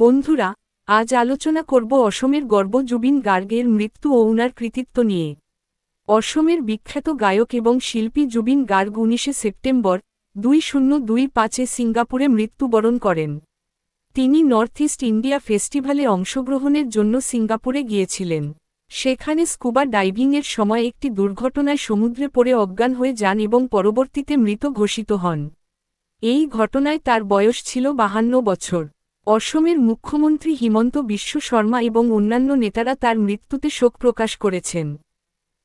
বন্ধুরা, আজ আলোচনা করব অসমের গর্ব জুবিন গার্গের মৃত্যু ও উনার কৃতিত্ব নিয়ে। অসমের বিখ্যাত গায়ক এবং শিল্পী জুবিন গার্গ উনিশে সেপ্টেম্বর দুই শূন্য দুই পাঁচে সিঙ্গাপুরে মৃত্যুবরণ করেন। তিনি নর্থ ইস্ট ইন্ডিয়া ফেস্টিভ্যালে অংশগ্রহণের জন্য সিঙ্গাপুরে গিয়েছিলেন। সেখানে স্কুবা ডাইভিংয়ের সময় একটি দুর্ঘটনায় সমুদ্রে পড়ে অজ্ঞান হয়ে যান এবং পরবর্তীতে মৃত ঘোষিত হন। এই ঘটনায় তার বয়স ছিল বাহান্ন বছর। অসমের মুখ্যমন্ত্রী হিমন্ত বিশ্ব শর্মা এবং অন্যান্য নেতারা তার মৃত্যুতে শোক প্রকাশ করেছেন।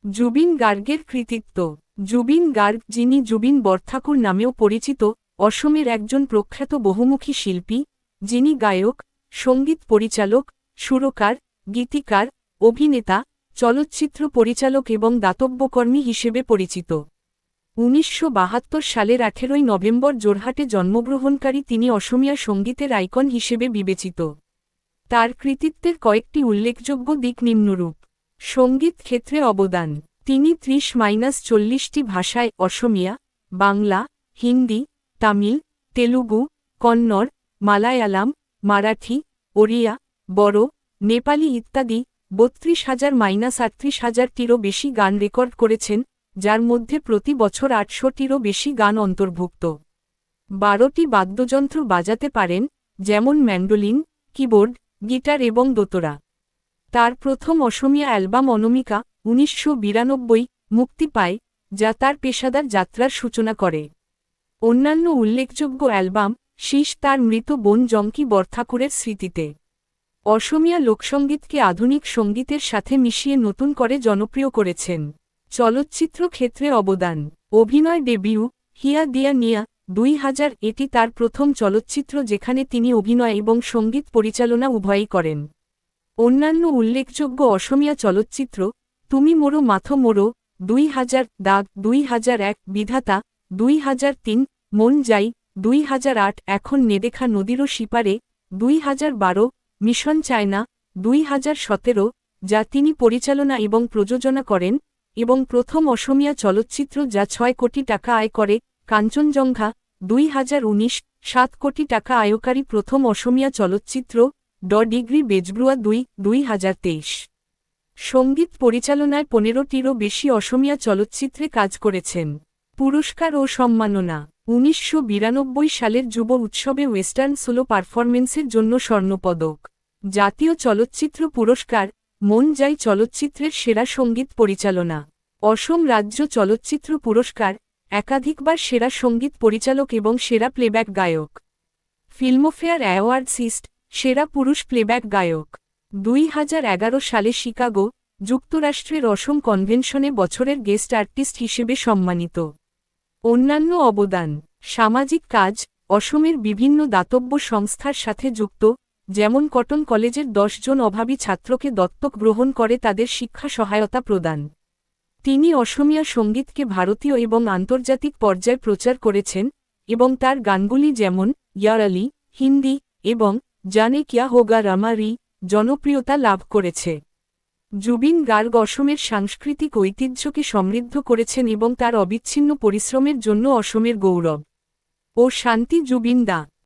জুবিন গার্গের কৃতিত্ব। জুবিন গার্গ, যিনি জুবিন বরঠাকুর নামেও পরিচিত, অসমের একজন প্রখ্যাত বহুমুখী শিল্পী, যিনি গায়ক, সংগীত পরিচালক, সুরকার, গীতিকার, অভিনেতা, চলচ্চিত্র পরিচালক এবং দাতব্যকর্মী হিসেবে পরিচিত। উনিশশো বাহাত্তর সালের আঠেরোই নভেম্বর জোরহাটে জন্মগ্রহণকারী তিনি অসমিয়া সঙ্গীতের আইকন হিসেবে বিবেচিত। তার কৃতিত্বের কয়েকটি উল্লেখযোগ্য দিক নিম্নরূপ। সংগীত ক্ষেত্রে অবদান। তিনি ত্রিশ মাইনাস চল্লিশটি ভাষায় অসমিয়া, বাংলা, হিন্দি, তামিল, তেলুগু, কন্নড়, মালায়ালাম, মারাঠি, ওড়িয়া, বড়, নেপালি ইত্যাদি বত্রিশ হাজার মাইনাস আটত্রিশ হাজারটিরও বেশি গান রেকর্ড করেছেন যার মধ্যে প্রতি বছর আটশোটিরও বেশি গান অন্তর্ভুক্ত। বারোটি বাদ্যযন্ত্র বাজাতে পারেন, যেমন ম্যান্ডোলিন কিবোর্ড গিটার এবং দোতরা। তার প্রথম অসমীয়া অ্যালবাম অনমিকা, উনিশশো বিরানব্বই, মুক্তি পায়, যা তার পেশাদার যাত্রার সূচনা করে। অন্যান্য উল্লেখযোগ্য অ্যালবাম, শীষ তার মৃত বোন জঙ্কি বরঠাকুরের স্মৃতিতে। অসমিয়া লোকসঙ্গীতকে আধুনিক সঙ্গীতের সাথে মিশিয়ে নতুন করে জনপ্রিয় করেছেন। চলচ্চিত্র ক্ষেত্রে অবদান। অভিনয় ডেবিউ, হিয়া দিয়া নিয়া দুই হাজার এটি তার প্রথম চলচ্চিত্র যেখানে তিনি অভিনয় এবং সংগীত পরিচালনা উভয়ই করেন। অন্যান্য উল্লেখযোগ্য অসমিয়া চলচ্চিত্র, তুমি মোরো, মাথো মোরো দুই হাজার দাগ দুই হাজার এক, বিধাতা দুই হাজার তিন, মন যাই দুই হাজার আট, এখন নেদেখা নদীরও সিপারে দুই হাজার বারো, মিশন চায়না দুই হাজার সতেরো, যা তিনি পরিচালনা এবং প্রযোজনা করেন এবং প্রথম অসমিয়া চলচ্চিত্র যা ছয় কোটি টাকা আয় করে, কাঞ্চনজঙ্ঘা, দুই হাজার উনিশ, সাত কোটি টাকা আয়কারী প্রথম অসমিয়া চলচ্চিত্র, ড ডিগ্রি বেজব্রুয়া দুই দুই হাজার তেইশ। সংগীত পরিচালনায় পনেরোটিরও বেশি অসমিয়া চলচ্চিত্রে কাজ করেছেন। পুরস্কার ও সম্মাননা, উনিশশো বিরানব্বই সালের যুব উৎসবে ওয়েস্টার্ন সোলো পারফরমেন্সের জন্য স্বর্ণপদক। জাতীয় চলচ্চিত্র পুরস্কার মন যাই চলচ্চিত্রের সেরা সংগীত পরিচালনা। অসম রাজ্য চলচ্চিত্র পুরস্কার, একাধিকবার সেরা সংগীত পরিচালক এবং সেরা প্লেব্যাক গায়ক। ফিল্মফেয়ার অ্যাওয়ার্ড সিস্ট সেরা পুরুষ প্লেব্যাক গায়ক। দুই হাজার এগারো সালে শিকাগো, যুক্তরাষ্ট্রের অসম কনভেনশনে বছরের গেস্ট আর্টিস্ট হিসেবে সম্মানিত। অন্যান্য অবদান, সামাজিক কাজ, অসমের বিভিন্ন দাতব্য সংস্থার সাথে যুক্ত যেমন কটন কলেজের জন অভাবী ছাত্রকে দত্তক গ্রহণ করে তাদের শিক্ষা সহায়তা প্রদান। তিনি অসমিয়া সঙ্গীতকে ভারতীয় এবং আন্তর্জাতিক পর্যায়ে প্রচার করেছেন এবং তার গানগুলি যেমন ইয়ারালি হিন্দি এবং জানে কিয়া হোগা রামারি জনপ্রিয়তা লাভ করেছে। জুবিন গার্গ অসমের সাংস্কৃতিক ঐতিহ্যকে সমৃদ্ধ করেছেন এবং তার অবিচ্ছিন্ন পরিশ্রমের জন্য অসমের গৌরব। ও শান্তি জুবিন দা।